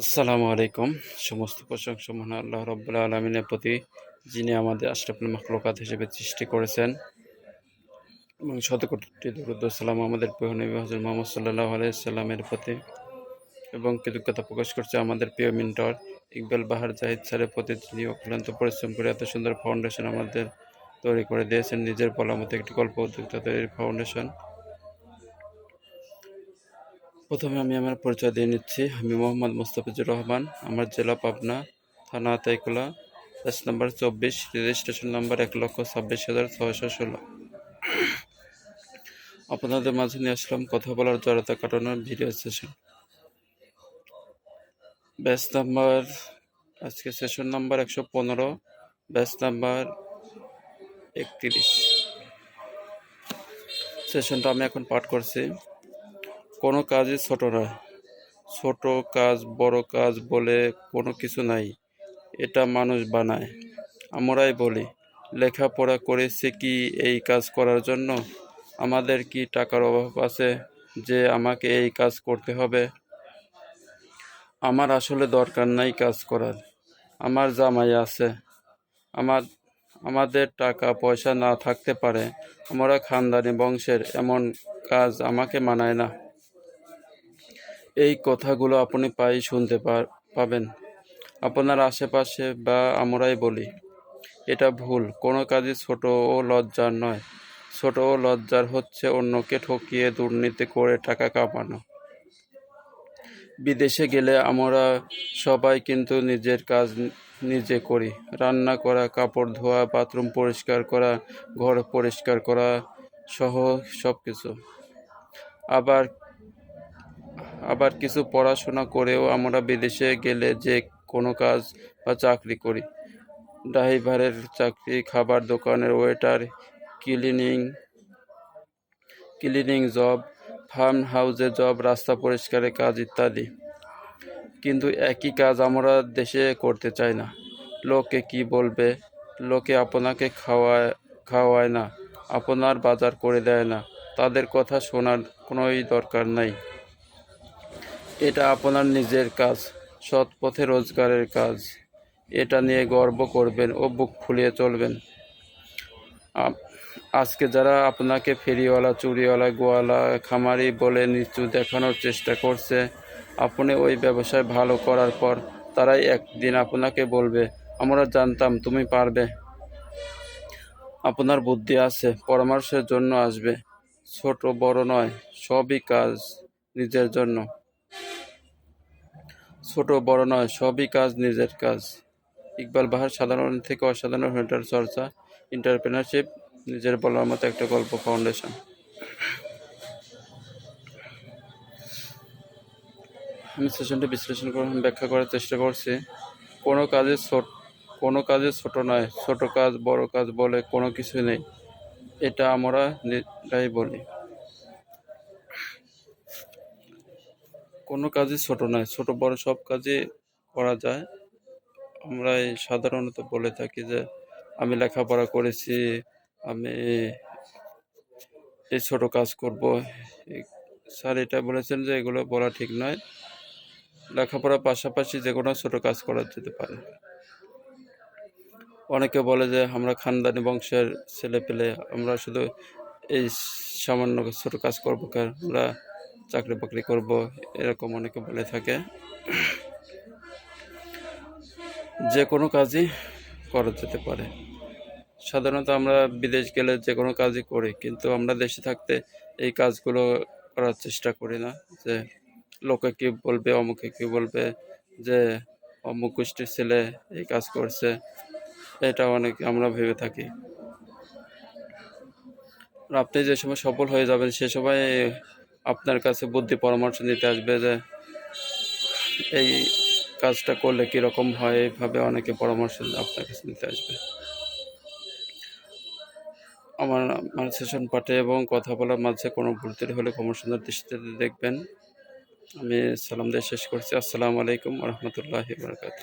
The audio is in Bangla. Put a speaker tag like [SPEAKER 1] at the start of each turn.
[SPEAKER 1] আসসালামু আলাইকুম। সমস্ত প্রশংসা মহান আল্লাহ রব্বুল আলমিনের প্রতি যিনি আমাদের আশরাফুল মখলুকাত হিসেবে সৃষ্টি করেছেন এবং শতকোটি দরুদ্দাম আমাদের প্রিয় নবী হজর মোহাম্মদ সাল্লাহ আলাইসাল্লামের প্রতি এবং কৃতজ্ঞতা প্রকাশ করছে আমাদের প্রিয় মিন্টর ইকবাল বাহার জাহিদ স্যারের প্রতি যিনি অক্লান্ত পরিশ্রম করে এত সুন্দর ফাউন্ডেশন আমাদের তৈরি করে দিয়েছেন। নিজের বলার মতো একটি গল্প উদ্যোক্তা তৈরির ফাউন্ডেশন প্রথমে আমি আমার পরিচয় দিয়ে নিচ্ছি। আমি মোহাম্মদ মোস্তাফিজুর রহমান, আমার জেলা পাবনা, থানা আতাইকুলা এস নাম্বার চব্বিশ, রেজিস্ট্রেশন নাম্বার এক লক্ষ ছাব্বিশ হাজার ছয়শো ষোলো। আপনাদের মাঝে নিয়ে আসলাম কথা বলার জড়তা কাটানোর ভিডিও সেশন। ব্যাচ নাম্বার, আজকে সেশন নাম্বার একশো পনেরো, ব্যাচ নাম্বার একত্রিশ। সেশনটা আমি এখন পাঠ করছি। কোনো কাজই ছোট নয় ছোট কাজ, বড় কাজ বলে কোনো কিছু নাই। এটা মানুষ বানায়। আমরাই বলি, লেখাপড়া করেছে কি এই কাজ করার জন্য। আমাদের কি টাকার অভাব আছে যে আমাকে এই কাজ করতে হবে? আমার আসলে দরকার নাই কাজ করার। আমার জামাই আছে। আমার, আমাদের টাকা পয়সা না থাকতে পারে। আমরা খানদানি বংশের এমন কাজ আমাকে মানায় না। এই কথাগুলো আপনি প্রায় শুনতে পাবেন। আপনার আশেপাশে বা আমরাই বলি, এটা ভুল। কোনো কাজই ছোট ও লজ্জার নয়। ছোট ও লজ্জার হচ্ছে অন্যকে ঠকিয়ে দুর্নীতি করে টাকা কামানো। বিদেশে গেলে আমরা সবাই কিন্তু নিজের কাজ নিজে করি। রান্না করা, কাপড় ধোয়া, বাথরুম পরিষ্কার করা, ঘর পরিষ্কার করা সহ সব কিছু আবার আবার কিছু পড়াশোনা করেও আমরা বিদেশে গেলে যে কোনো কাজ বা চাকরি করি। ড্রাইভারের চাকরি, খাবার দোকানের waiter, cleaning cleaning job, farm হাউসে জব, রাস্তা পরিষ্কারের কাজ ইত্যাদি। কিন্তু একই কাজ আমরা দেশে করতে চাই না। লোকে কি বলবে? লোকে আপনাকে খাওয়ায় খাওয়ায় না, আপনার বাজার করে দেয় না। তাদের কথা শোনার কোনোই দরকার নাই। এটা আপনার নিজের কাজ সৎ পথে রোজগারের কাজ। এটা নিয়ে গর্ব করবেন ও বুক ফুলিয়ে চলবেন। আজকে যারা আপনাকে ফেরিওয়ালা, চুরিওয়ালা, গোয়ালা, খামারি বলে নিচু দেখানোর চেষ্টা করছে, আপনি ওই ব্যবসায় ভালো করার পর তারাই একদিন আপনাকে বলবে, আমরা জানতাম তুমি পারবে। আপনার বুদ্ধি আছে, পরামর্শের জন্য আসবে। ছোট, বড় নয়, সবই কাজ নিজের জন্য। ছোট, বড় নয়, সবই কাজ নিজের কাজ। ইকবাল বাহার সাধারণ থেকে অসাধারণ হেটার চর্চা ইন্টারপ্রেনারশিপ নিজের বলার মতো একটা গল্প ফাউন্ডেশন আমি সেশনটি বিশ্লেষণ করে ব্যাখ্যা করার চেষ্টা করছি। কোনো কাজে ছোট, কোনো কাজে ছোট নয়, ছোট কাজ, বড় কাজ বলে কোনো কিছু নেই। এটা আমরা বলি। কোনো কাজই ছোট নয়, ছোট বড় সব কাজই করা যায়। আমরা সাধারণত বলে থাকি যে, আমি লেখাপড়া করেছি, আমি এই ছোট কাজ করব। স্যার এটা বলেছেন যে, এগুলো বলা ঠিক নয়। লেখাপড়ার পাশাপাশি যে কোনো ছোটো কাজ করা যেতে পারে। অনেকে বলে যে, আমরা খানদানি বংশের ছেলে পেলে আমরা শুধু এই সামান্য ছোটো কাজ করব আমরা চাকরি বাকরি করব, এরকম অনেকে বলে থাকে। যে কোনো কাজই করা যেতে পারে। সাধারণত আমরা বিদেশ গেলে যে কোনো কাজই করি, কিন্তু আমরা দেশে থাকতে এই কাজগুলো করার চেষ্টা করি না। যে লোকে কি বলবে, অমুকে কি বলবে, যে অমুক গোষ্ঠীর ছেলে এই কাজ করছে, এটা অনেক আমরা ভেবে থাকি। আপনি যে সময় সফল হয়ে যাবেন, সে সময় আপনার কাছে বুদ্ধি পরামর্শ নিতে আসবে যে এই কাজটা করলে কীরকম হয়? এইভাবে অনেকে পরামর্শ আপনার কাছে নিতে আসবে। আমার আমার সেশন পাঠে এবং কথা বলার মাঝে কোনো ভুল হলে কমর্শনাল দৃষ্টিতে দেখবেন। আমি সালাম দিয়ে শেষ করছি। আসসালামু আলাইকুম রহমতুল্লাহ বরকাত